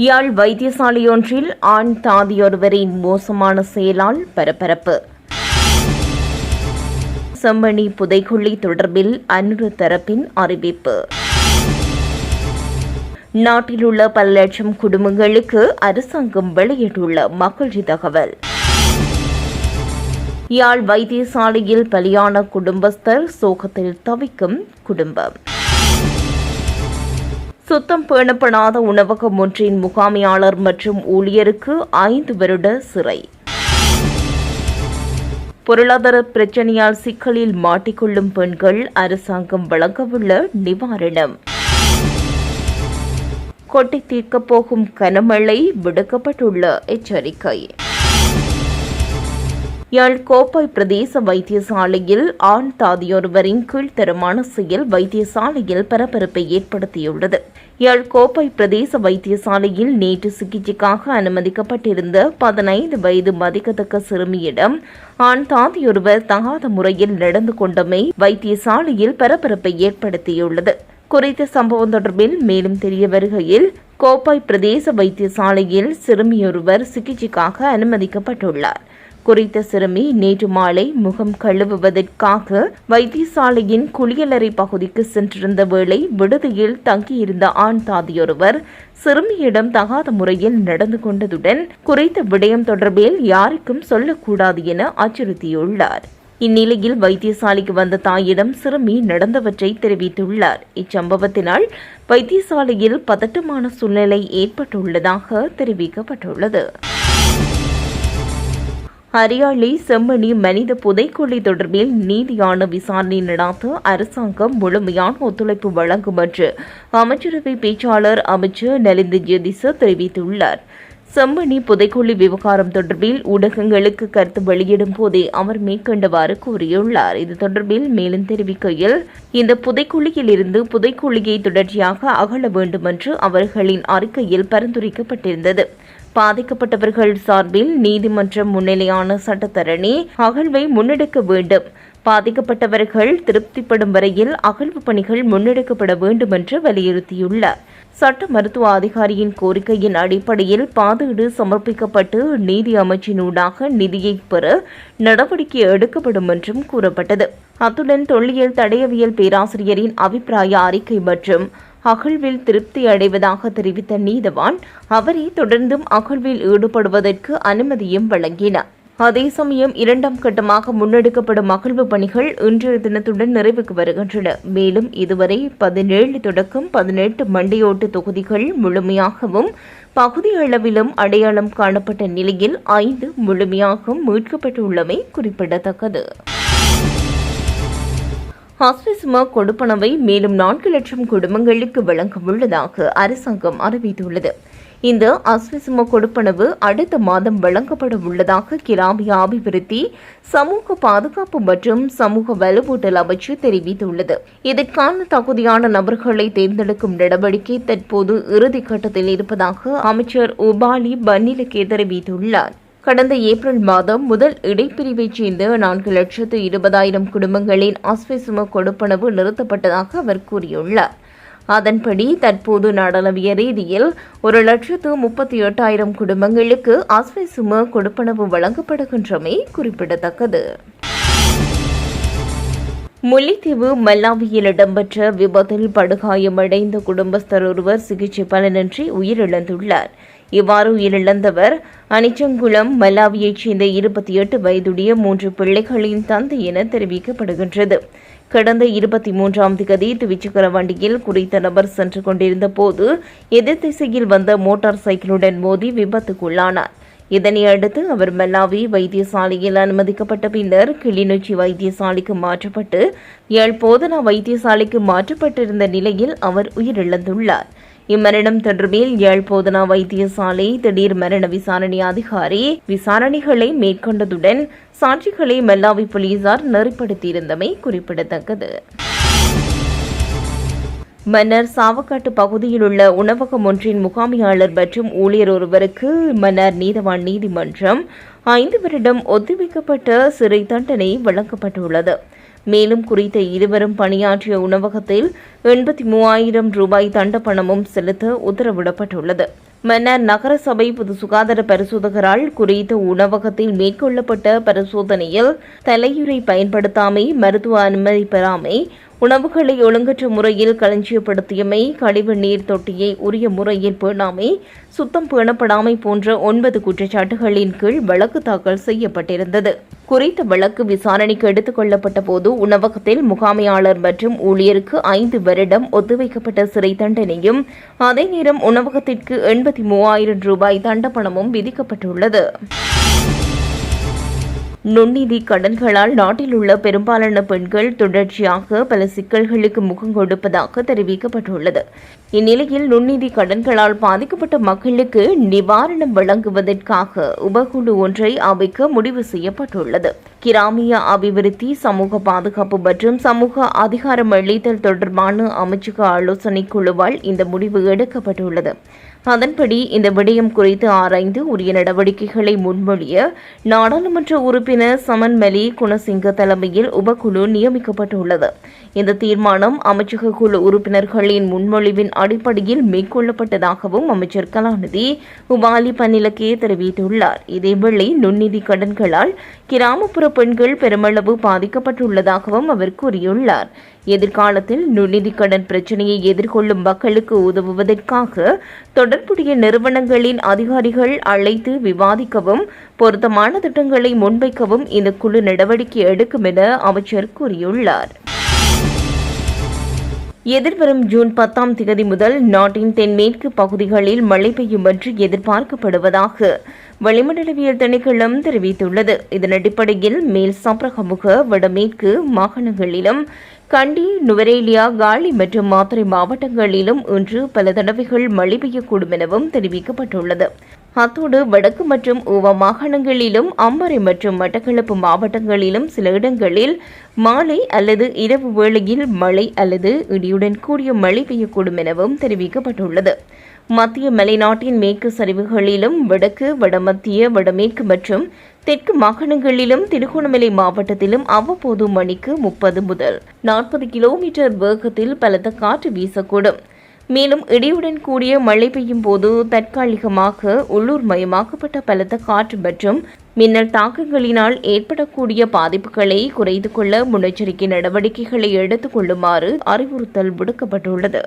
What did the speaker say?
யாழ் வைத்தியசாலையொன்றில் ஆண் தாதியொருவரின் மோசமான செயலால் பரபரப்பு. செம்மணி புதைக்குழி தொடர்பில் அன்று தரப்பின் அறிவிப்பு. நாட்டில் உள்ள பல லட்சம் குடும்பங்களுக்கு அரசாங்கம் வெளியிட்டுள்ள மகிழ்ச்சி தகவல். யாழ் வைத்தியசாலையில் பலியான குடும்பஸ்தர் சோகத்தில் தவிக்கும் குடும்பம். சுத்தம் பேணப்படாத உணவகம் ஒன்றின் முகாமையாளர் மற்றும் ஊழியருக்கு ஐந்து வருட சிறை. பொருளாதார பிரச்சனையால் சிக்கலில் மாட்டிக்கொள்ளும் பெண்கள் அரசாங்கம் வழங்கவுள்ள நிவாரணம். கொட்டி தீர்க்கப் போகும் கனமழை விடுக்கப்பட்டுள்ள எச்சரிக்கை. யாழ் கோப்பாய் பிரதேச வைத்தியசாலையில் ஆண் தாதியொருவரின் கீழ்த்தரமான செயல் வைத்தியசாலையில் பரபரப்பை ஏற்படுத்தியுள்ளது. யாழ் கோப்பை பிரதேச வைத்தியசாலையில் நேற்று சிகிச்சைக்காக அனுமதிக்கப்பட்டிருந்த பதினைந்து வயது மதிக்கத்தக்க சிறுமியிடம் ஆண் தாதியொருவர் தகாத முறையில் நடந்து கொண்டமை வைத்தியசாலையில் பரபரப்பை ஏற்படுத்தியுள்ளது. குறித்த சம்பவம் தொடர்பில் மேலும் தெரிய வருகையில் கோப்பாய் பிரதேச வைத்தியசாலையில் சிறுமியொருவர் சிகிச்சைக்காக அனுமதிக்கப்பட்டுள்ளார். குறித்த சிறுமி நேற்று மாலை முகம் கழுவுவதற்காக வைத்தியசாலையின் குளியலறை பகுதிக்கு சென்றிருந்த வேளை விடுதியில் தங்கியிருந்த ஆண் தாதியொருவர் சிறுமியிடம் தகாத முறையில் நடந்து கொண்டதுடன் குறித்த விடயம் தொடர்பில் யாருக்கும் சொல்லக்கூடாது என அச்சுறுத்தியுள்ளார். இந்நிலையில் வைத்தியசாலைக்கு வந்த தாயிடம் சிறுமி நடந்தவற்றை தெரிவித்துள்ளார். இச்சம்பவத்தினால் வைத்தியசாலையில் பதட்டமான சூழ்நிலை ஏற்பட்டுள்ளதாக தெரிவிக்கப்பட்டுள்ளது. ஹரியாளி செம்மணி மனித புதைக்குழி தொடர்பில் நீதியான விசாரணை நடாத்த அரசாங்கம் முழுமையான ஒத்துழைப்பு வழங்கும் என்று அமைச்சரவை பேச்சாளர் அமைச்சர் நலிந்த ஜெதிச தெரிவித்துள்ளார். செம்மணி புதைக்குழி விவகாரம் தொடர்பில் ஊடகங்களுக்கு கருத்து வெளியிடும் போதே அவர் மேற்கண்டவாறு கூறியுள்ளார். இது தொடர்பில் மேலும் தெரிவிக்கையில் இந்த புதைக்குழியில் இருந்து புதைக்குழியை தொடர்ச்சியாக அகல வேண்டும் என்று அவர்களின் அறிக்கையில் பரிந்துரைக்கப்பட்டிருந்தது. பாதிக்கப்பட்டவர்கள் சார்பில் நீதிமன்றம் முன்னிலையான சட்டத்தரணி அகழ்வை முன்னெடுக்க வேண்டும். பாதிக்கப்பட்டவர்கள் திருப்திப்படும் வரையில் அகழ்வு பணிகள் முன்னெடுக்கப்பட வேண்டும் என்று வலியுறுத்தியுள்ளார். சட்ட மருத்துவ அதிகாரியின் கோரிக்கையின் அடிப்படையில் பாதீடு சமர்ப்பிக்கப்பட்டு நீதி அமைச்சினூடாக நிதியை பெற நடவடிக்கை எடுக்கப்படும் என்றும் கூறப்பட்டது. அத்துடன் தொல்லியல் தடயவியல் பேராசிரியரின் அபிப்பிராய அறிக்கை மற்றும் அகழ்வில் திருப்தி அடைவதாக தெரிவித்த நீதவான் அவரை தொடர்ந்தும் அகழ்வில் ஈடுபடுவதற்கு அனுமதியும் வழங்கினார். அதே சமயம் இரண்டாம் கட்டமாக முன்னெடுக்கப்படும் அகழ்வு பணிகள் இன்றைய தினத்துடன் நிறைவுக்கு வருகின்றன. மேலும் இதுவரை பதினேழு தொடக்கம் பதினெட்டு மண்டையோட்டு தொகுதிகள் முழுமையாகவும் பகுதி அளவிலும் அடையாளம் காணப்பட்ட நிலையில் ஐந்து முழுமையாகவும் மீட்கப்பட்டுள்ளமை குறிப்பிடத்தக்கது. ஹாஸ்பிஸ்மா கொடுப்பனவை மேலும் நான்கு லட்சம் குடும்பங்களுக்கு வழங்க உள்ளதாக அரசாங்கம் அறிவித்துள்ளது. இந்த அஸ்விசும கொடுப்பனவு அடுத்த மாதம் வழங்கப்பட உள்ளதாக கிராமிய அபிவிருத்தி சமூக பாதுகாப்பு மற்றும் சமூக வலுவூட்டல் அமைச்சு தெரிவித்துள்ளது. இதற்கான தகுதியான நபர்களை தேர்ந்தெடுக்கும் நடவடிக்கை தற்போது இறுதிக்கட்டத்தில் இருப்பதாக அமைச்சர் உபாலி பன்னிலக்கே தெரிவித்துள்ளார். கடந்த ஏப்ரல் மாதம் முதல் இடைப்பிரிவைச் சேர்ந்த நான்கு லட்சத்து இருபதாயிரம் குடும்பங்களின் ஆஸ்வெசும கொடுப்பனவு நிறுத்தப்பட்டதாக அவர் கூறியுள்ளார். அதன்படி தற்போது நாடளவிய ரீதியில் ஒரு லட்சத்து முப்பத்தி எட்டாயிரம் குடும்பங்களுக்கு ஆஸ்வெசும கொடுப்பனவு வழங்கப்படுகின்றமை குறிப்பிடத்தக்கது. முல்லைத்தீவு மல்லாவியில் இடம்பெற்ற விபத்தில் படுகாயமடைந்த குடும்பஸ்தர் ஒருவர் சிகிச்சை பலனின்றி உயிரிழந்துள்ளார். இவ்வாறு உயிரிழந்தவர் அனிச்சங்குளம் மல்லாவியைச் சேர்ந்த இருபத்தி எட்டு வயதுடைய மூன்று பிள்ளைகளின் தந்தை என தெரிவிக்கப்படுகின்றது. கடந்த இருபத்தி மூன்றாம் திகதி துவிச்சக்கர வண்டியில் குறித்த நபர் சென்று கொண்டிருந்த போது எதிர் திசையில் வந்த மோட்டார் சைக்கிளுடன் மோதி விபத்துக்குள்ளானார். இதனை அடுத்து அவர் மல்லாவி வைத்தியசாலையில் அனுமதிக்கப்பட்ட பின்னர் கிளிநொச்சி வைத்தியசாலைக்கு மாற்றப்பட்டு ஏழ் போதனா வைத்தியசாலைக்கு மாற்றப்பட்டிருந்த நிலையில் அவர் உயிரிழந்துள்ளார். இம்மரணம் தொடர்பில் யாழ் போதனா வைத்தியசாலை திடீர் மரண விசாரணை அதிகாரி விசாரணைகளை மேற்கொண்டதுடன் சாட்சிகளை மல்லாவி போலீசார் நெறிப்படுத்தியிருந்தமை குறிப்பிடத்தக்கது. மன்னர் சாவக்காட்டு பகுதியில் உள்ள உணவகம் ஒன்றின் முகாமியாளர் மற்றும் ஊழியர் ஒருவருக்கு மன்னர் நீதவான் நீதிமன்றம் ஐந்து வருடம் ஒத்திவைக்கப்பட்ட சிறை தண்டனை வழங்கப்பட்டுள்ளது. மேலும் குறித்த இருவரும் பணியாற்றிய உணவகத்தில் எண்பத்தி மூவாயிரம் ரூபாய் தண்ட பணமும் செலுத்த உத்தரவிடப்பட்டுள்ளது. மன்னர் நகரசபை பொது சுகாதார பரிசோதகரால் குறித்த உணவகத்தில் மேற்கொள்ளப்பட்ட பரிசோதனையில் தலையுறை பயன்படுத்தாமை மருத்துவ அனுமதி பெறாமை உணவுகளை ஒழுங்கற்ற முறையில் களஞ்சியப்படுத்தியமை கழிவு நீர் தொட்டியை உரிய முறையில் பேணாமை சுத்தம் பேணப்படாமை போன்ற ஒன்பது குற்றச்சாட்டுகளின் கீழ் வழக்கு தாக்கல் செய்யப்பட்டிருந்தது. குறித்த வழக்கு விசாரணைக்கு எடுத்துக் கொள்ளப்பட்ட போது உணவகத்தில் முகாமையாளர் மற்றும் ஊழியருக்கு ஐந்து வருடம் ஒத்திவைக்கப்பட்ட சிறை தண்டனையும் அதே நேரம் உணவகத்திற்கு எண்பத்தி மூவாயிரம் ரூபாய் தண்டப்பணமும் விதிக்கப்பட்டுள்ளது. நுண்ணிதி கடன்களால் நாட்டில் உள்ள பெரும்பாலான பெண்கள் தொடர்ச்சியாக பல சிக்கல்களுக்கு முகம் கொடுப்பதாக தெரிவிக்கப்பட்டுள்ளது. இந்நிலையில் நுண்ணிதி கடன்களால் பாதிக்கப்பட்ட மக்களுக்கு நிவாரணம் வழங்குவதற்காக உபகுழு ஒன்றை அமைக்க முடிவு செய்யப்பட்டுள்ளது. கிராமிய அபிவிருத்தி சமூக பாதுகாப்பு மற்றும் சமூக அதிகாரம் அளித்தல் தொடர்பான அமைச்சக ஆலோசனை குழுவால் இந்த முடிவு எடுக்கப்பட்டுள்ளது. அதன்படி இந்த விடயம் குறித்து ஆராய்ந்து உரிய நடவடிக்கைகளை முன்மொழிய நாடாளுமன்ற உறுப்பினர் சமன் மலி குணசிங்க தலைமையில் உபக்குழு நியமிக்கப்பட்டுள்ளது. இந்த தீர்மானம் அமைச்சக குழு உறுப்பினர்களின் முன்மொழிவின் அடிப்படையில் மேற்கொள்ளப்பட்டதாகவும் அமைச்சர் கலாநிதி உபாலி பன்னிலக்கே தெரிவித்துள்ளார். இதேவேளை நுண்ணிதி கடன்களால் கிராமப்புற பெண்கள் பெருமளவு பாதிக்கப்பட்டுள்ளதாகவும் அவர் கூறியுள்ளார். எதிர்காலத்தில் நுண்ணிதி கடன் பிரச்சனையை எதிர்கொள்ளும் மக்களுக்கு உதவுவதற்காக தொடர்புடைய நிறுவனங்களின் அதிகாரிகள் அழைத்து விவாதிக்கவும் பொருத்தமான திட்டங்களை முன்வைக்கவும் இந்த குழு நடவடிக்கை எடுக்கும் என அமைச்சர் கூறியுள்ளார். எதிர்வரும் ஜூன் பத்தாம் தேதி முதல் நாட்டின் தென்மேற்கு பகுதிகளில் மழை பெய்யும் என்று எதிர்பார்க்கப்படுவதாக வளிமண்டலவியல் திணைக்களம் தெரிவித்துள்ளது. இதன் அடிப்படையில் மேல் சப்ரகமுக வடமேற்கு மாகாணங்களிலும் கண்டி நுவரேலியா காலி மற்றும் மாத்திரை மாவட்டங்களிலும் இன்று பல தடவைகள் மழை பெய்யக்கூடும் எனவும் தெரிவிக்கப்பட்டுள்ளது. அத்தோடு வடக்கு மற்றும் ஊவ மாகாணங்களிலும் அம்பரை மற்றும் மட்டக்களப்பு மாவட்டங்களிலும் சில இடங்களில் மாலை அல்லது இரவு வேளையில் மழை அல்லது இடியுடன் கூடிய மழை பெய்யக்கூடும் எனவும் தெரிவிக்கப்பட்டுள்ளது. மத்திய மலைநாட்டின் மேற்கு சரிவுகளிலும் வடக்கு வடமத்திய வடமேற்கு மற்றும் தெற்கு மாகாணங்களிலும் திருகோணமலை மாவட்டத்திலும் அவ்வப்போது மணிக்கு முப்பது முதல் நாற்பது கிலோமீட்டர் வேகத்தில் பலத்த காற்று வீசக்கூடும். மேலும் இடியுடன் கூடிய மழை பெய்யும் போது தற்காலிகமாக உள்ளூர் மயமாக்கப்பட்ட பலத்த காற்று மற்றும் மின்னல் தாக்கங்களினால் ஏற்படக்கூடிய பாதிப்புகளை குறைத்து கொள்ள முன்னெச்சரிக்கை நடவடிக்கைகளை எடுத்துக் கொள்ளுமாறு அறிவுறுத்தல் விடுக்கப்பட்டுள்ளது.